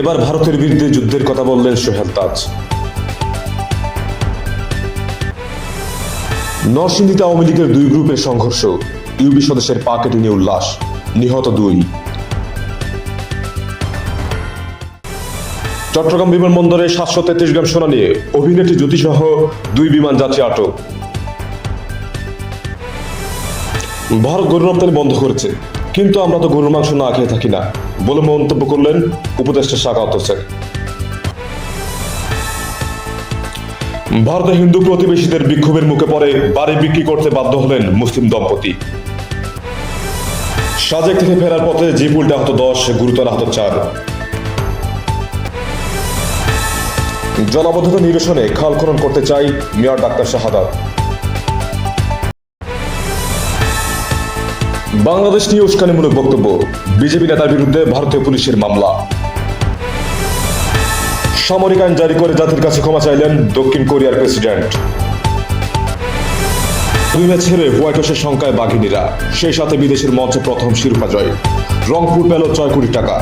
এবার ভারতের বিরুদ্ধে যুদ্ধের কথা বললেন সোহেল তাজ। নরসিংদীতে আওয়ামী লীগের দুই গ্রুপের সংঘর্ষ ইউবি সদস্যের পা কেটে নিয়ে উল্লাস, নিহত দুই। চট্টগ্রাম বিমানবন্দরে সাতশো তেত্রিশ গ্রাম সোনা নিয়ে অভিনেত্রী জ্যোতিসহ দুই বিমান যাত্রী আটক। ভারত গরুর রপ্তানি বন্ধ করেছে। কিন্তু আমরা তো গরুর মাংস না খেয়ে থাকি না বলে মন্তব্য করলেন উপদেষ্টা শাকাত হোসেন ভারতে হিন্দু প্রতিবেশীদের বিক্ষোভের মুখে পড়ে বাড়ি বিক্রি করতে বাধ্য হলেন মুসলিম দম্পতি। সাজেক থেকে ফেরার পথে জিপ উল্টে আহত দশ, গুরুতর আহত চার। জলাবদ্ধতা নিরসনে খাল খনন করতে চাই মেয়র ডাক্তার শাহাদাত। বাংলাদেশ নিয়ে উস্কানিমূলক বক্তব্য। বিজেপি নেতার বিরুদ্ধে ভারতীয় পুলিশের মামলা। সামরিক আইন জারি করে জাতির কাছে ক্ষমা চাইলেন দক্ষিণ কোরিয়ার প্রেসিডেন্ট। দুই ম্যাচ হেরে হোয়াইট হাউসের সংখ্যায় বাঘিনীরা, সেই সাথে বিদেশের মঞ্চে প্রথম শিরোপা জয়। রংপুর পেল ছয় কোটি টাকা।